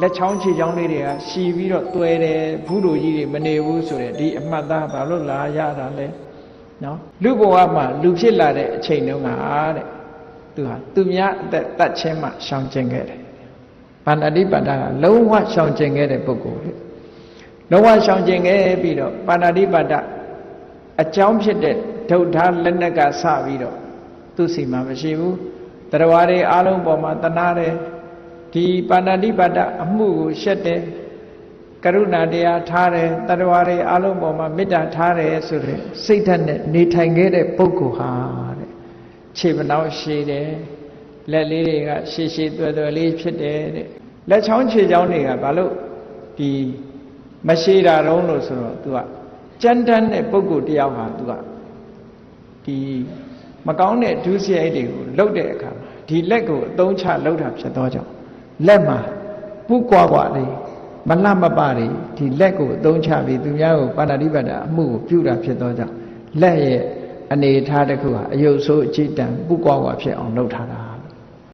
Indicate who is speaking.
Speaker 1: လက်ချောင်းခြေချောင်းလေးတွေကရှည်ပြီးတော့တွဲတယ်ဘူးလိုကြီးတွေမနေဘူးဆိုတဲ့ဒီအမှတ်သားဘာလို့လာရတာလဲနော်လူဘဝမှာလူဖြစ်လာတဲ့အချိန်တုန်းကတဲ့သူဟာသူများအသက်တတ်ချင်းမှရှောင်ကျင်ခဲ့တယ်ဗန္ဓတိပါဒကလုံးဝရှောင်ကျင်ခဲ့တဲ့ပုဂ္ဂိုလ်လေလုံးဝရှောင်ကျင်ခဲ့ပြီးတော့ပါဏာတိပါဒအကြောင်းဖြစ်တဲ့ဒုဋ္ဌာလက်နက်ကစပြီးတော့သူ့စီမှာမရှိဘူးတရားတွေအားလုံးပေါ်မှာတနာတယ် ဒီပါဏာတိပါဒအမှုကိုရှက်တယ်ကရုဏာတရားထားတယ်တရားတွေအားလုံးပေါ်မှာမေတ္တာထားတယ်ဆိုတဲ့စိတ်ဓာတ်နဲ့နေထိုင်ခဲ့တဲ့ပုဂ္ဂိုလ်ဟာတဲ့ခြေမနှောက်ရှည်တယ်လက်လေးတွေကရှည်ရှည်သွယ်သွယ်လေးဖြစ်တယ်တဲ့လက်ချောင်းခြေချောင်းတွေကဘာလို့ဒီမရှည်တာတုံးလို့ဆိုတော့ तू ကကြမ်းတမ်းတဲ့ပုဂ္ဂိုလ်တယောက်ဟာ तू ကဒီမကောင်းတဲ့ဒုစရိုက်တွေကိုလှုပ်တဲ့အခါမှာဒီလက်ကိုအသုံးချလှုပ်တာဖြစ်သောကြောင့် လက်မှာပူကွာကွာလေးမလှမပတွေဒီလက်ကိုအသုံးချပြီးသူများကိုပါဏာတိပါဒအမှုကိုပြုတာဖြစ်သောကြောင့်လက်ရဲ့အနေအထားတစ်ခုဟာအယုတ်ဆိုးအကြည့်တန်ပူကွာကွာဖြစ်အောင်လှုပ်ထားတာ